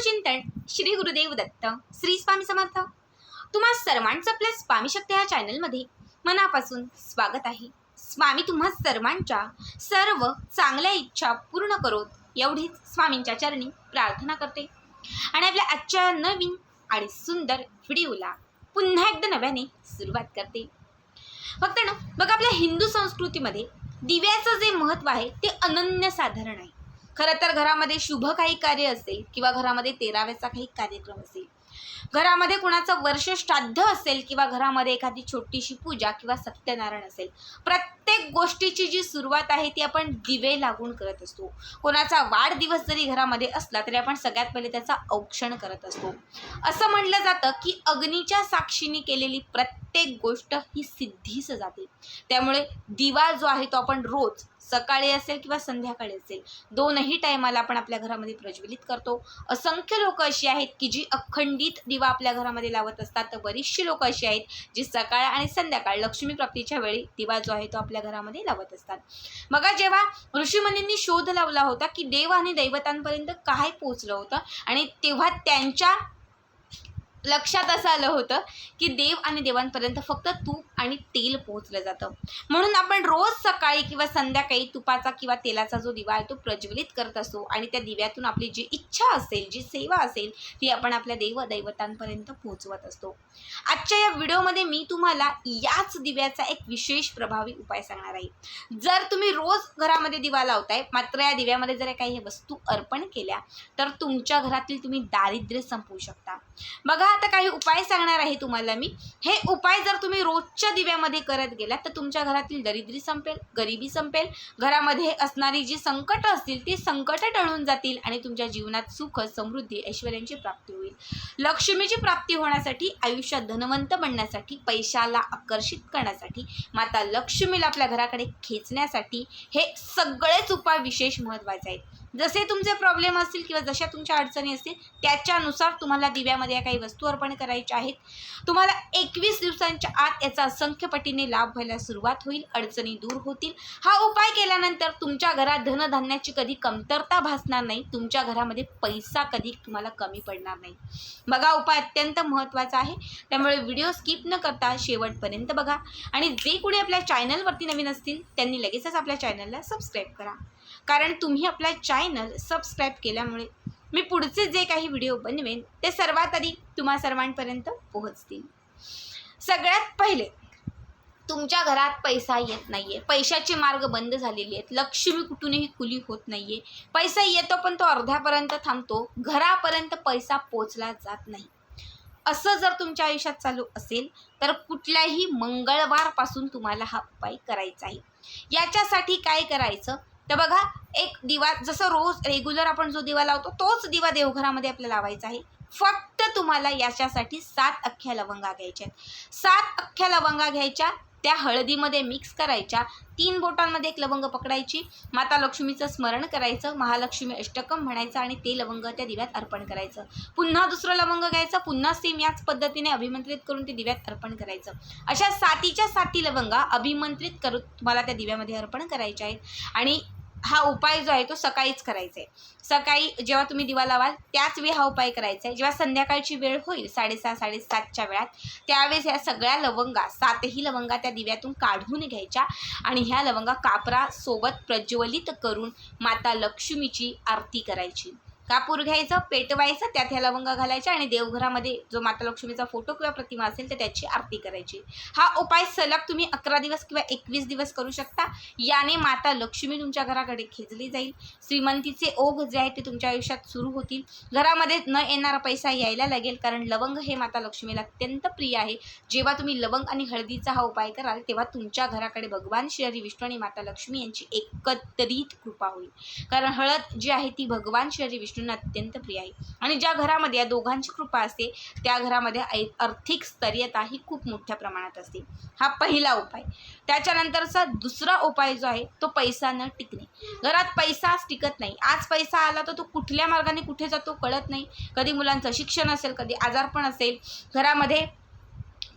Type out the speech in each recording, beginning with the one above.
चिंतन श्री गुरुदेव दत्त श्री स्वामी समर्थ. तुम्हा सर्वांचं आपल्या स्वामी शक्ती ह्या चॅनलमध्ये मनापासून स्वागत आहे. स्वामी तुम्हा सर्वांच्या सर्व चांगल्या इच्छा पूर्ण करोत एवढीच स्वामींच्या चरणी प्रार्थना करते. आणि आपल्या आजच्या नवीन आणि सुंदर व्हिडिओला पुन्हा एकदा नव्याने सुरुवात करते. फक्त ना बघा आपल्या हिंदू संस्कृतीमध्ये दिव्याचं जे महत्त्व आहे ते अनन्यसाधारण आहे. खरं तर घरामध्ये शुभ काही कार्य असेल किंवा घरामध्ये तेराव्याचा काही कार्यक्रम असेल घरामध्ये कुणाचं वर्ष श्राद्ध असेल किंवा घरामध्ये एखादी छोटीशी पूजा किंवा सत्यनारायण असेल प्रत्येक गोष्टीची जी सुरुवात आहे ती आपण दिवे लागून करत असतो. कोणाचा वाढदिवस जरी घरामध्ये असला तरी आपण सगळ्यात पहिले त्याचा औक्षण करत असतो. असं म्हटलं जातं की अग्नीच्या साक्षीने केलेली प्रत्येक गोष्ट ही सिद्धीस जाते. त्यामुळे दिवा जो आहे तो आपण रोज सकाळी असेल किंवा संध्याकाळी असेल दोनही टायमाला आपण आपल्या घरामध्ये प्रज्वलित करतो. असंख्य लोक अशी आहेत की जी अखंडित दिवा आपल्या घरामध्ये लावत असतात. तर बरीचशी लोक अशी आहेत जी सकाळ आणि संध्याकाळ लक्ष्मी प्राप्तीच्या वेळी दिवा जो आहे तो आपल्या घरामध्ये लावत असतात. बघा जेव्हा ऋषीमुनींनी शोध लावला होता की देव आणि दैवतांपर्यंत काय पोचलं होतं आणि तेव्हा त्यांच्या लक्षात असं आलं होतं की देव आणि देवांपर्यंत फक्त तूप आणि तेल पोहोचलं जातं. म्हणून आपण रोज सकाळी किंवा संध्याकाळी तुपाचा किंवा तेलाचा जो दिवा आहे तो प्रज्वलित करत असतो आणि त्या दिव्यातून आपली जी इच्छा असेल जी सेवा असेल ती आपण आपल्या देव दैवतांपर्यंत पोहोचवत असतो. आजच्या या व्हिडिओमध्ये मी तुम्हाला याच दिव्याचा एक विशेष प्रभावी उपाय सांगणार आहे. जर तुम्ही रोज घरामध्ये दिवा लावताय मात्र या दिव्यामध्ये जर काही वस्तू अर्पण केल्या तर तुमच्या घरातील तुम्ही दारिद्र्य संपवू शकता. बघा आता काही उपाय सांगणार आहे तुम्हाला मी. हे उपाय जर तुम्ही रोजच्या दिव्यामध्ये करत गेलात तर तुमच्या घरातील दरिद्री संपेल गरिबी संपेल. घरामध्ये असणारी जी संकट असतील ती संकट टळून जातील आणि तुमच्या जीवनात सुख समृद्धी ऐश्वर्यांची प्राप्ती होईल. लक्ष्मीची प्राप्ती होण्यासाठी आयुष्यात धनवंत बनण्यासाठी पैशाला आकर्षित करण्यासाठी माता लक्ष्मीला आपल्या घराकडे खेचण्यासाठी हे सगळेच उपाय विशेष महत्त्वाचे आहेत. जसे तुमचे प्रॉब्लेम असतील किंवा जशा तुमच्या अडचणी असतील त्याच्यानुसार तुम्हाला दिव्यामध्ये या काही वस्तू अर्पण करायच्या आहेत. तुम्हाला एकवीस दिवसांच्या आत याचा असंख्य पटीने लाभ व्हायला सुरुवात होईल अडचणी दूर होतील. हा उपाय केल्यानंतर तुमच्या घरात धनधान्याची कधी कमतरता भासणार नाही तुमच्या घरामध्ये पैसा कधी तुम्हाला कमी पडणार नाही. बघा उपाय अत्यंत महत्त्वाचा आहे. त्यामुळे व्हिडिओ स्किप न करता शेवटपर्यंत बघा. आणि जे कुणी आपल्या चॅनलवरती नवीन असतील त्यांनी लगेचच आपल्या चॅनलला सबस्क्राईब करा. कारण तुम्ही आपला चॅनल सबस्क्राईब केल्यामुळे मी पुढचे जे काही व्हिडिओ बनवेन ते सर्वात आधी तुम्हा सर्वांपर्यंत पोहोचतील. सगळ्यात पहिले तुमच्या घरात पैसा येत नाहीये. पैशाचे मार्ग बंद झालेले आहेत. लक्ष्मी कुठूनही खुली होत नाहीये. पैसा येतो पण तो अर्ध्यापर्यंत थांबतो. घरापर्यंत पैसा पोचला जात नाही. असं जर तुमच्या आयुष्यात चालू असेल तर कुठल्याही मंगळवारपासून तुम्हाला हा उपाय करायचा आहे. याच्यासाठी काय करायचं? तर बघा एक दिवा जसं रोज रेग्युलर आपण जो दिवा लावतो तोच दिवा देवघरामध्ये आपल्याला लावायचा आहे. फक्त तुम्हाला याच्यासाठी सात अख्ख्या लवंगा घ्यायच्या आहेत. सात अख्ख्या लवंगा घ्यायच्या त्या हळदीमध्ये मिक्स करायच्या. तीन बोटांमध्ये एक लवंग पकडायची. माता लक्ष्मीचं स्मरण करायचं. महालक्ष्मी अष्टकम म्हणायचं आणि ते लवंग त्या दिव्यात अर्पण करायचं. पुन्हा दुसरं लवंग घ्यायचं. पुन्हा सेम याच पद्धतीने अभिमंत्रित करून ते दिव्यात अर्पण करायचं. अशा सातीच्या साती लवंगा अभिमंत्रित करून तुम्हाला त्या दिव्यामध्ये अर्पण करायच्या आहेत. आणि हा उपाय जो आहे तो सकाळीच करायचा आहे. सकाळी जेव्हा तुम्ही दिवा लावाल त्याच वेळी हा उपाय करायचा आहे. जेव्हा संध्याकाळची वेळ होईल साडेसहा साडेसातच्या वेळात त्यावेळेस ह्या सगळ्या लवंगा सातही लवंगा त्या दिव्यातून काढून घ्यायच्या आणि ह्या लवंगा कापरासोबत प्रज्वलित करून माता लक्ष्मीची आरती करायची. कापूर घ्यायचं पेटवायचं त्यात ह्या लवंगा घालायच्या आणि देवघरामध्ये जो माता लक्ष्मीचा फोटो किंवा प्रतिमा असेल तर त्याची आरती करायची. हा उपाय सलग तुम्ही अकरा दिवस किंवा एकवीस दिवस करू शकता. याने माता लक्ष्मी तुमच्या घराकडे खेचली जाईल. श्रीमंतीचे ओघ जे आहेत ते तुमच्या आयुष्यात सुरू होतील. घरामध्ये न येणारा पैसा यायला लागेल कारण लवंग हे माता लक्ष्मीला अत्यंत प्रिय आहे. जेव्हा तुम्ही लवंग आणि हळदीचा हा उपाय कराल तेव्हा तुमच्या घराकडे भगवान श्री हरी विष्णू आणि माता लक्ष्मी यांची एकत्रित कृपा होईल. कारण हळद जी आहे ती भगवान श्री हरी विष्णूंना अत्यंत प्रिय आहे. आणि ज्या घरामध्ये या दोघांची कृपा असते त्या घरामध्ये आर्थिक स्थैर्यता ही खूप मोठ्या प्रमाणात असते. हा पहिला उपाय. त्याच्यानंतरचा दुसरा उपाय जो आहे तो पैसा न टिकणे. घरात पैसाच टिकत नाही. आज पैसा आला तर तो कुठल्या मार्गाने कुठे जातो कळत नाही. कधी मुलांचं शिक्षण असेल कधी आजारपण असेल घरामध्ये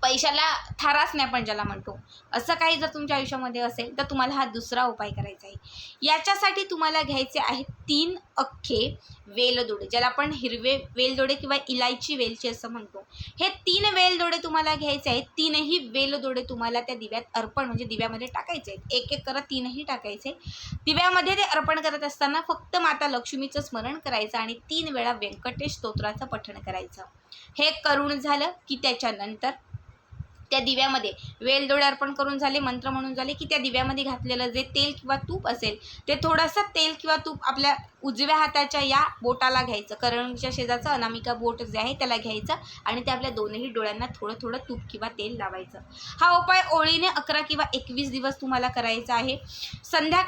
पैशाला थारास नाही आपण ज्याला म्हणतो. असं काही जर तुमच्या आयुष्यामध्ये असेल तर तुम्हाला हा दुसरा उपाय करायचा आहे. याच्यासाठी तुम्हाला घ्यायचे आहेत तीन अख्खे वेलदोडे ज्याला आपण हिरवे वेलदोडे किंवा इलायची वेलची असं म्हणतो. हे तीन वेलदोडे तुम्हाला घ्यायचे आहेत. तीनही वेलदोडे तुम्हाला त्या दिव्यात अर्पण म्हणजे दिव्यामध्ये टाकायचे आहेत. एक एक करत तीनही टाकायचे. दिव्यामध्ये ते अर्पण करत असताना फक्त माता लक्ष्मीचं स्मरण करायचं आणि तीन वेळा व्यंकटेश स्तोत्राचं पठण करायचं. हे करून झालं की त्याच्यानंतर त्या दिव्यामध्ये. वेलदोडे अर्पण करून झाले मंत्र म्हणून झाले की त्या दिव्यामध्ये घातलेलं जे तेल किंवा तूप असेल ते थोडंसं तेल किंवा तूप आपल्या उजव्या हाताच्या या बोटाला घ्यायचं. करणच्या शेजाचं अनामिका बोट जे आहे त्याला घ्यायचं आणि ते आपल्या दोनही डोळ्यांना थोडं थोडं तूप किंवा तेल लावायचं. हा उपाय ओळीने अकरा किंवा एकवीस दिवस तुम्हाला करायचा आहे. संध्या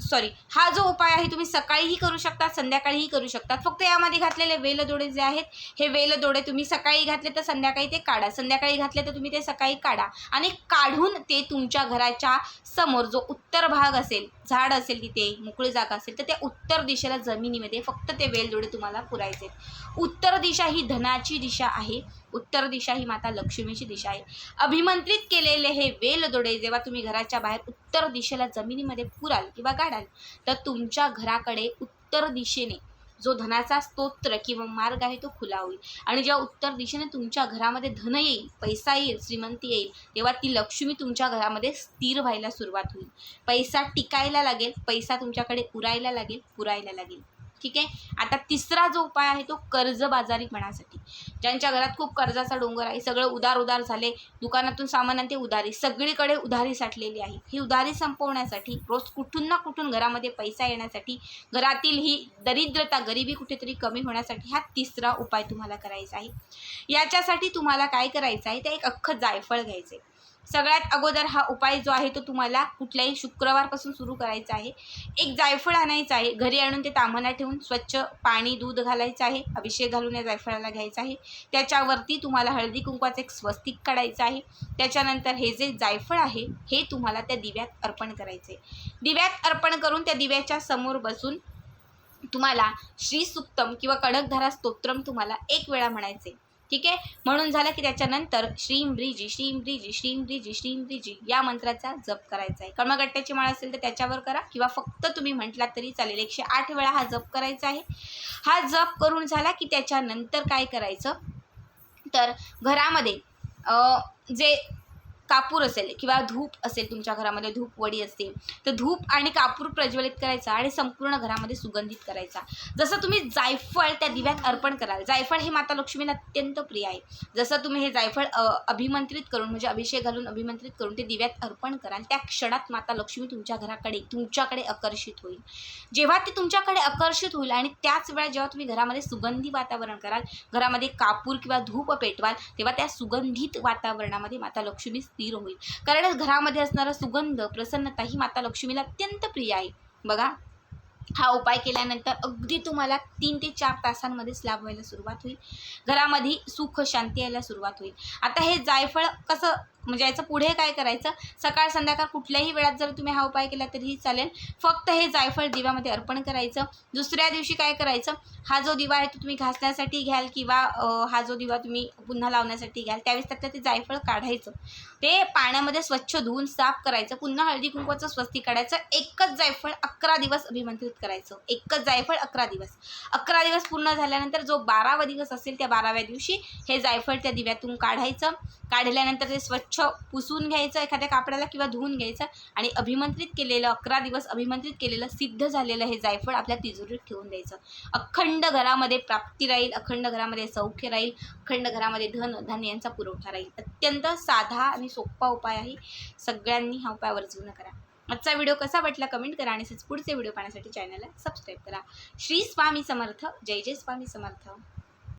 सॉरी हा जो उपाय आहे तुम्ही सकाळीही करू शकता संध्याकाळीही करू शकता. फक्त यामध्ये घातलेले वेलदोडे जे आहेत हे वेलदोडे तुम्ही सकाळी घातले तर संध्याकाळी ते काढा. संध्याकाळी घातले तर तुम्ही ते सकाळी काढा. आणि काढून ते तुमच्या घराच्या समोर जो उत्तर भाग असेल झाड असेल तिथे मोकळी जागा असेल तर त्या उत्तर दिशेला जमिनीमध्ये फक्त ते वेलदोडे तुम्हाला पुरायचे उत्तर दिशा ही धनाची दिशा आहे. उत्तर दिशा ही माता लक्ष्मीची दिशा आहे. अभिमंत्रित केलेले हे वेलदोडे जेव्हा तुम्ही घराच्या बाहेर उत्तर दिशेला जमिनीमध्ये पुराल किंवा काढाल तर तुमच्या घराकडे उत्तर दिशेने जो धनाचा स्तोत्र किंवा मार्ग आहे तो खुला होईल. आणि जेव्हा उत्तर दिशेने तुमच्या घरामध्ये धन येईल पैसा येईल श्रीमंती येईल तेव्हा ती लक्ष्मी तुमच्या घरामध्ये स्थिर व्हायला सुरुवात होईल. पैसा टिकायला लागेल पैसा तुमच्याकडे उरायला लागेल पुरायला लागेल. ठीक आहे? आता तिसरा जो उपाय आहे तो कर्जबाजारीपणासाठी ज्यांच्या घरात खूप कर्जाचा डोंगर आहे सगळं उदार उदार झाले दुकानातून सामान ते उधारी. सगळीकडे उधारी साठलेली आहे. ही उधारी संपवण्यासाठी रोज कुठून ना कुठून घरामध्ये पैसा येण्यासाठी घरातील ही दरिद्रता गरिबी कुठेतरी कमी होण्यासाठी हा तिसरा उपाय तुम्हाला करायचा आहे. याच्यासाठी तुम्हाला काय करायचं आहे? ते एक अख्खं जायफळ घ्यायचं आहे सगळ्यात अगोदर हा उपाय जो आहे तो तुम्हाला कुठल्याही शुक्रवारपासून सुरू करायचा आहे. एक जायफळ आणायचं आहे. घरी आणून ते तांबण्यात ठेवून स्वच्छ पाणी दूध घालायचं आहे. अभिषेक घालून या जायफळाला घ्यायचा आहे. त्याच्यावरती तुम्हाला हळदी कुंकवाचं एक स्वस्तिक काढायचं आहे. त्याच्यानंतर हे जे जायफळ आहे हे तुम्हाला त्या दिव्यात अर्पण करायचं आहे दिव्यात अर्पण करून त्या दिव्याच्या समोर बसून तुम्हाला श्री सुक्तम किंवा कडकधारा स्तोत्रम तुम्हाला एक वेळा म्हणायचे ठीक आहे? म्हणून झालं की त्याच्यानंतर श्रीम ब्रिजी श्रीम ब्रिजी श्रीम ब्रिजी श्रीम ब्रिजी या मंत्राचा जप करायचा आहे. कर्मगट्ट्याची माळ असेल तर त्याच्यावर करा किंवा फक्त तुम्ही म्हटलात तरी चालेल. एकशे आठ वेळा हा जप करायचा आहे. हा जप करून झाला की त्याच्यानंतर काय करायचं? तर घरामध्ये जे कापूर असेल किंवा धूप असेल तुमच्या घरामध्ये धूप वडी असते तर धूप आणि कापूर प्रज्वलित करायचा आणि संपूर्ण घरामध्ये सुगंधित करायचा. जसं तुम्ही जायफळ त्या दिव्यात अर्पण कराल जायफळ हे माता लक्ष्मीला अत्यंत प्रिय आहे. जसं तुम्ही हे जायफळ अभिमंत्रित करून म्हणजे अभिषेक घालून अभिमंत्रित करून ते दिव्यात अर्पण कराल त्या क्षणात माता लक्ष्मी तुमच्या घराकडे तुमच्याकडे आकर्षित होईल. जेव्हा ती तुमच्याकडे आकर्षित होईल आणि त्याच वेळा जेव्हा तुम्ही घरामध्ये सुगंधी वातावरण कराल घरामध्ये कापूर किंवा धूप पेटवाल तेव्हा त्या सुगंधित वातावरणामध्ये माता लक्ष्मी स्थिर होईल. कारण घरामध्ये असणारा सुगंध प्रसन्नता ही माता लक्ष्मीला अत्यंत प्रिय आहे. बघा हा उपाय केल्यानंतर अगदी तुम्हाला तीन ते चार तासांमध्येच लाभ व्हायला सुरुवात होईल. घरामध्ये सुख शांती यायला सुरुवात होईल. आता हे जायफळ कसं म्हणजे याचं पुढे काय करायचं? सकाळ संध्याकाळ कुठल्याही वेळात जर तुम्ही हा उपाय केला तरीही चालेल. फक्त हे जायफळ दिव्यामध्ये अर्पण करायचं. दुसऱ्या दिवशी काय करायचं? हा जो दिवा आहे तो तुम्ही घासण्यासाठी घ्याल किंवा हा जो दिवा तुम्ही पुन्हा लावण्यासाठी घ्याल त्यावेळेस त्यातलं ते जायफळ काढायचं. ते पाण्यामध्ये स्वच्छ धुवून साफ करायचं. पुन्हा हळदी कुंकवाचं स्वस्ती काढायचं. एकच जायफळ अकरा दिवस अभिमंत्रित करायचं. एकच जायफळ अकरा दिवस. अकरा दिवस पूर्ण झाल्यानंतर जो बारावा दिवस असेल त्या बाराव्या दिवशी हे जायफळ त्या दिव्यातून काढायचं. काढल्यानंतर ते स्वच्छ पुसून घ्यायचं एखाद्या कापडाला किंवा धुवून घ्यायचं आणि अभिमंत्रित केलेलं अकरा दिवस अभिमंत्रित केलेलं सिद्ध झालेलं हे जायफळ आपल्या तिजोरीत ठेवून द्यायचं. अखंड घरामध्ये प्राप्ती राहील अखंड घरामध्ये सौख्य राहील अखंड घरामध्ये धन धान्य यांचा पुरवठा राहील. अत्यंत साधा आणि सोपा उपाय आहे. सगळ्यांनी हा उपाय वर्जून करा. आजचा व्हिडिओ कसा वाटला कमेंट करा आणि पुढचे व्हिडिओ पाहण्यासाठी चॅनलला सबस्क्राईब करा. श्री स्वामी समर्थ. जय जय स्वामी समर्थ.